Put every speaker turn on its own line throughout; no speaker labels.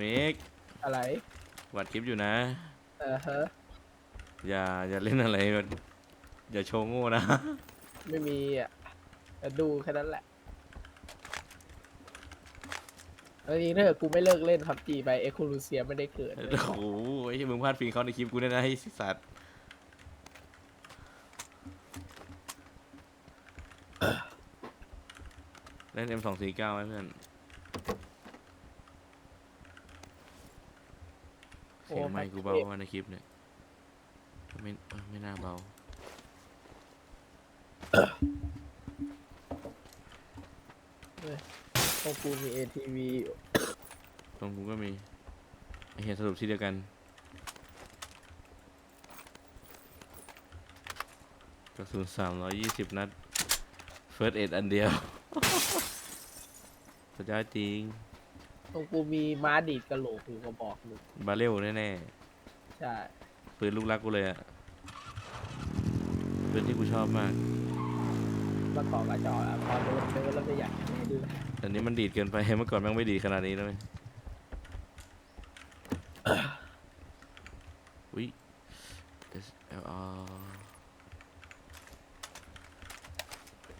เมก
อะไร
วัดคลิปอยู่นะ
เออฮะ
อย่าอย่าเล่นอะไรแบบอย่าโชว์โง่นะ
ไม่มีอะแต่ดูแค่นั้นแหละแล้วจริงๆถ้าเกิดกูไม่เลิกเล่นพับจีไปเอ็กคูลูเซียไม่ได้เกิดเลย
โอ้โหไอ้ที่มึงพลาดฟิงเขาในคลิปกูเนี่ยนะไอ้สัตว์เล่น M สองสี่เก้าไหมเพื่อน เสียงไมค์กูเบาว่าในคลิปเนี่ยไม่เออไม่น่าเบา
ของกูมี ATV อยู่
ตรงกูก็มีไอเห็นสรุปที่เดียวกัน กระสุนสามร้อยยี่สิบนัด เฟิร์สเอ็ดอันเดียว สุดยอดจริง
ของกูมีม้าดีดกระโหลกอยู่กระบอกหนึ่ง
บาเรลแน่
ใช่
ๆปืนลูกรักกูเลยอะปืนที่กูชอบมาก
เมื่อก่อนกระจอกอะพอโดนเจอแล้วจะอยากเล่นเลย
แต่นี้มันดีดเกินไป เมื่อก่อนแมันไม่ดีดขนาดนี้แล้วไหมอุ้ย SLR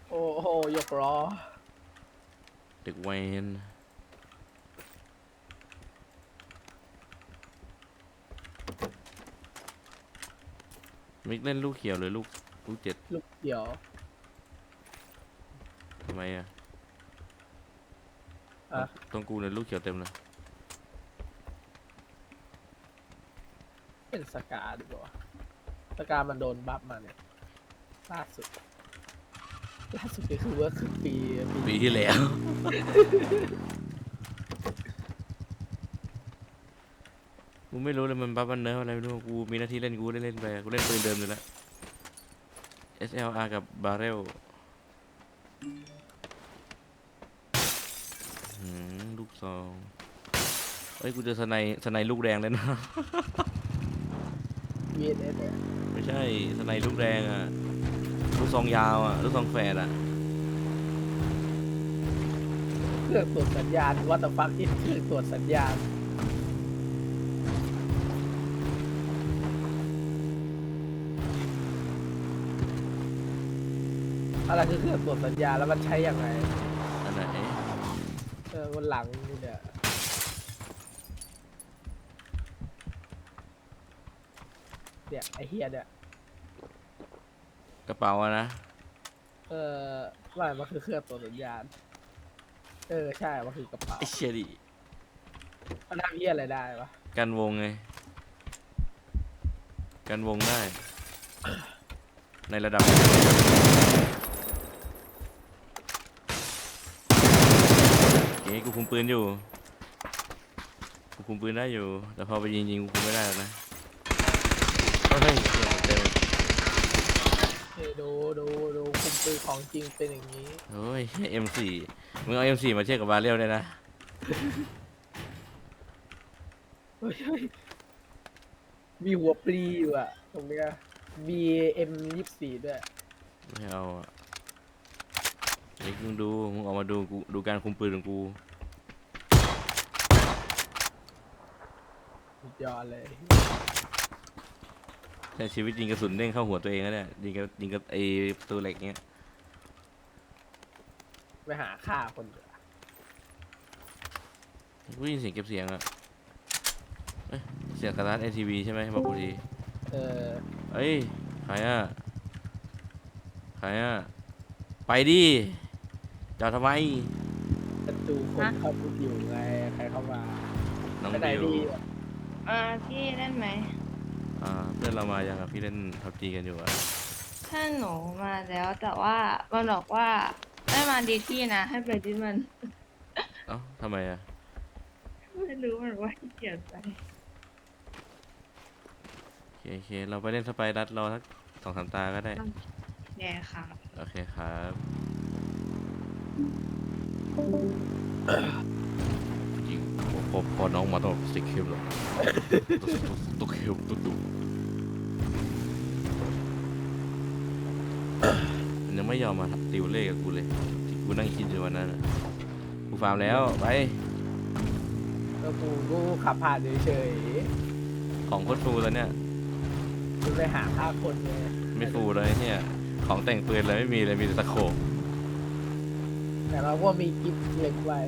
โอ้โหยกล้อ
เด็กเวน มิกเล่นลูกเขียวหรือลูกลูกเจ็ด
ลูกเดียว
ทำไมอะ
อะ
ตรงกูเนี่ยลูกเขียวเต็มเลย
เป็นสกาดีกว่าสกามันโดนบัฟมาเนี่ยล่าสุดล่าสุดก็คือว่าคือปี
ปีที่แล้ว กูไม่รู้เลยมันบัฟมันเนิร์ฟอะไรไม่รู้กูมีหน้าที่เล่นกูได้เล่นไปกูเล่นปืนเดิมอยู่แล้ว SLR กับบาเรลลูกซองเอ้ยกูเจอสไนสไนลูกแดงเลยนะ
วีเอสเนี่ย
ไม่ใช่สไนลูกแดงอะลูกซองยาวอะลูกซองแฝดอะ
เครื่องตรวจสัญญาณว่าแต่ฟังที่เครื่องตรวจสัญญาณ อะไรคือเครื่องตรวจสัญญาณแล้วมันใช้ยังไง
อันไหน
เออวันหลังนี่เนี่ยเนี่ยไอเฮียเนี่ย
กระเป๋าอะนะ
เออว่ามันคือเครื่องตรวจสัญญาณ เออใช่มันคือกระเป๋า
ไอเชียดิ
มันทำเฮียอะไรได้วะ
กันวงไงกันวงได้ ในระดับ เอ้กูคุมปืนอยู่ กูคุมปืนได้อยู่ แต่พอไปยิงยิงๆกูคุมไม่ได้แล้วนะเฮ้ยเฮ้ยเจอ
เฮ้ยดูดูดูคุมปืนของจริงเป็นอย่างนี้
โอ้ย M4 มึงเอา M4 มาเทียบกับบาเรลได้นะ
เฮ้ยเฮ้ยมีหัวปลีอยู่อะตรงเนี้ย BM ยี่สิบสี่ด้วย
ไม่เอาอะ เด็กมึงดู มึงออกมาดูกูดูการคุมปืนของกู
สุดยอดเลย
ใช้ชีวิตยิงกระสุนเด้งเข้าหัวตัวเองแล้วเนี่ยยิงกับยิงกับไอ้ประตูเหล็กเงี้ย
ไปหาฆ่าคนเหลือ
กูได้ยินเสียงเก็บเสียงอะเอ้ยเสียงสตาร์ทไอทีวีใช่ไหมบอกกูที
เออ
เอ้ยใครอะใครอะไปดิ จอดทำไม
จะดูคนเข้าไปอยู่ไง ใครเข้ามา
น้อง
ไปไหน
ดิว
ดีอะ
อ่าพี่เล่นไหม
อ่าเพื่อนเรามายังอะพี่เล่นพับจีกันอยู่อะ
ถ้าหนูมาแล้วแต่ว่ามันบอกว่าไม่มาดีที่นะ ให้ไปที่มัน
เอ้าทำไมอะ
ไม่รู้มันว่าขี้เกียจไป
โอเคโอเคเราไปเล่นสไปรัดรอสักสองสามตาก็ได้
แย่ค่ะ
โอเคครับ จริงพอพอน้องมาต้องสติ๊กคิวหรอกตุ๊กคิวตุ๊กตุ๊กมันยังไม่ยอมมาติวเลขกับกูเลยที่กูนั่งคิดอยู่วันนั้นน่ะกูฟาร์มแล้วไป
แล้วกูกูขับผ่านเฉย
ของโคตรฟูแล้วเนี่ย
ๆกูไปหาฆ่าคนเลย
ไม่ฟูเลยเนี่ย ของแต่งปืนเลยไม่มีเลยมีแต่ตะโขบ
แต่เราก็มีกิฟต์เหล็กไว้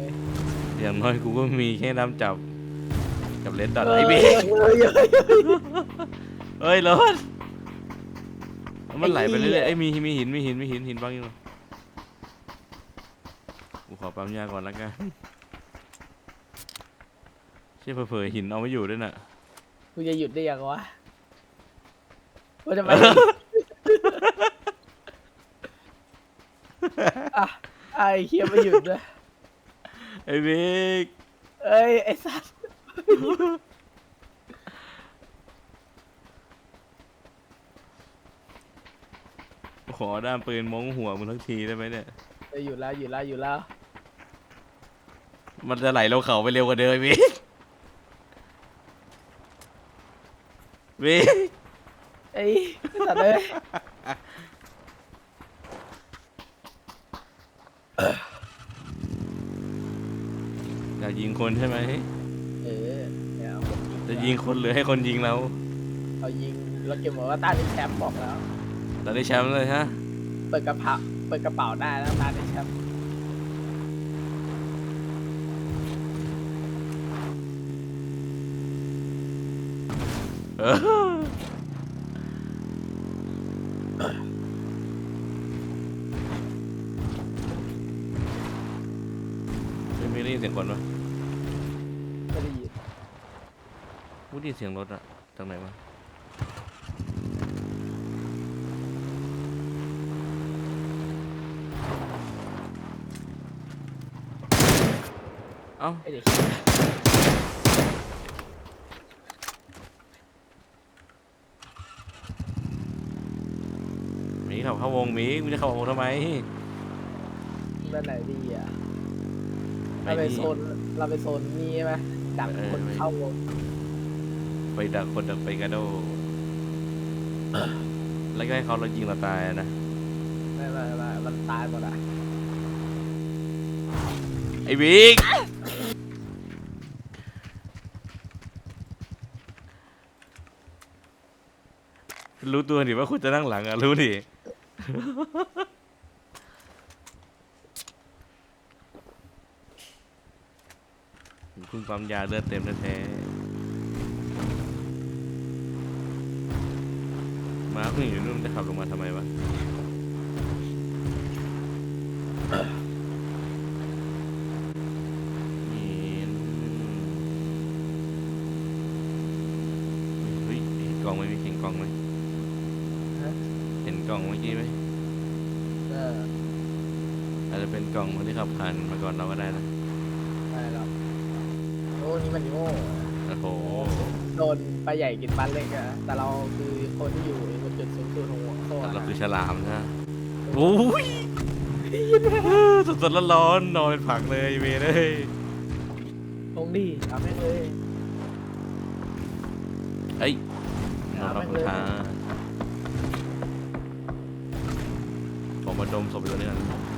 อย่างน้อยกูก็มีแค่น้ำจับ กับเลนดอทไอ้เบ
เฮ้ยเฮ้ยเฮ้ย
เอ้ยรถมันไหลไปเรื่อยๆไอ้ยมีมีหินมีหินมีหินหินบางอยู่กูขอปั๊มยาก่อนละกันเชี่ยเผลอๆหินเอาไม่อยู่ด้วยน่ะ
กูจะหยุดได้ยังวะกูจะไปอะ ไอ้เคียไม่หยุดด้วย
ไอ้บิ๊ก
เอ้ยไอ้สัส
ขอด้ามปืนมงหัวมึงทั้งทีได้ไหมเนี่ย
จะหยุดแล้วหยุดแล้วหยุดแล้ว
มันจะไหลลงเขาไปเร็วกว่าเดิมบิ๊กบิ๊ก
ไอ้สัตว์เลย
อยากยิงคนใช่ไหม
เออเนี่ยเอาคน
จะยิงคนหรือให้คนยิงเรา
เขายิงแล้วเกมบอกว่าตาในแชมป์บอกแล้ว
เราได้แชมป์เลยฮะ
เปิดกระเป๋าเปิดกระเป๋าได้แล้วตาในแชมป์
เออไม่มีได้ยินเสียงคนปะ
ไม่ได้ยิน
กู ได้ยินเสียงรถอะจากไหนวะเอ้า
ไอ้เด็ก
หมีขับเข้าวงหมีมึงจะเข้าวงทำไม
ด้านไหนดีอะ
ไป
เราไป
นี่
โซนเราไปโซนนี้ไหมดัก
เออ
คน
ไป
เข้าวง
ไปดักคนดักไปกระโดดแล้วก็ให้เขาเรายิงเราตายอะนะ
ไม่ไม่ไม่มันตายหมดอะ
ไอ้บิ๊กรู้ตัวดิว่าคุณจะนั่งหลังอะ รู้ดิคุณปั๊มยาเลือดเต็มแท้ มาเพิ่งอยู่นู่นจะขับลงมาทำไมวะนี่เฮ้ยเห็นกล่องไหมมีเห็นกล่องไหม
ฮะ
เห็นกล่องเมื่อกี้ไหม
เออ
อาจจะเป็นกล่องคนที่ขับผ่านมาก่อนเราก็ได้นะ
ไม่หรอกโอ้นี่มันโง่
โอ้โห
โดนปลาใหญ่กินปลาเล็กอะแต่เราคือ คนที่อยู่บนจุดสูงสุดของหัวโซ่
เรา
นะ
คือฉลามนะโอ้ยสดๆร้อนๆนอนเป็นผักเลยเวรเลย
ตรงดีทำแม่งเลย
เฮ้ยนอน
ทำ
รับ
แม่ง
คุณ
เลย
ทาผมมาดมศพอยู่ตรงนี้กันโ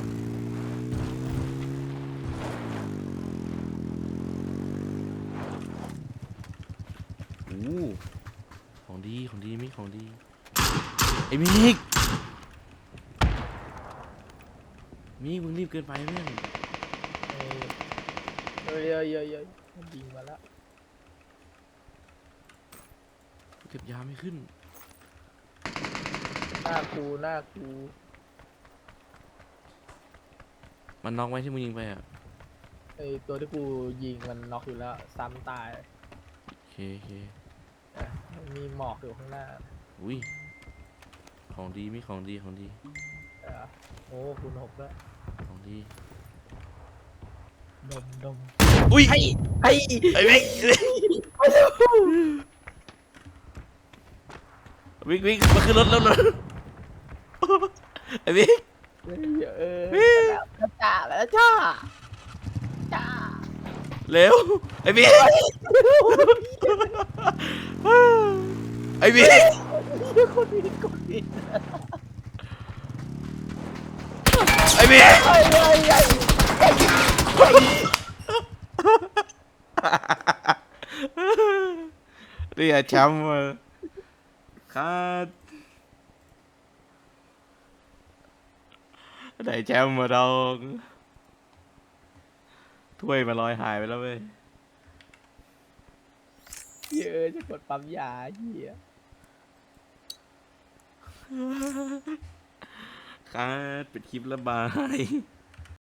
ของดีของดีมิกของดีไอ้มิกมิกมึงรีบเกินไปเพื่อน
เออเยอะเยอะเยอะมันยิงมาแล้ว
เก็บยาไม่ขึ้น
หน้ากูหน้ากู
มันน็อกไว้ที่มึงยิงไปอะ
ไอตัวที่กูยิงมันน็อกอยู่แล้วซ้ำตาย
โอเคโอเค
นะ มันมีหมอกอยู่ข้างหน้า
อุ้ยของดีมิกของดีของดี
เออโอ้คุณหกแล้ว
ของดี
ดมดม
อุ้ย
ไอ้ไอ้
ไอ้มิกวิกวิกมาขึ้นรถแล้วเลยไอ้วิก
เออแล้วจ้าแล้วจ้าจ้า
เร็วไอ้วิกไอ้วิก
คนนี้คนนี้
ไอ้วิก
ไอ้ไอ้ไอ้
ฮ้ยชมป์ว่ะคัดได้แชมป์มาดองถ้วยมาลอยหายไปแล้วเว้ย
เยอะจะกดปั๊มยาเหี้ย
คับเป็นคลิประบาย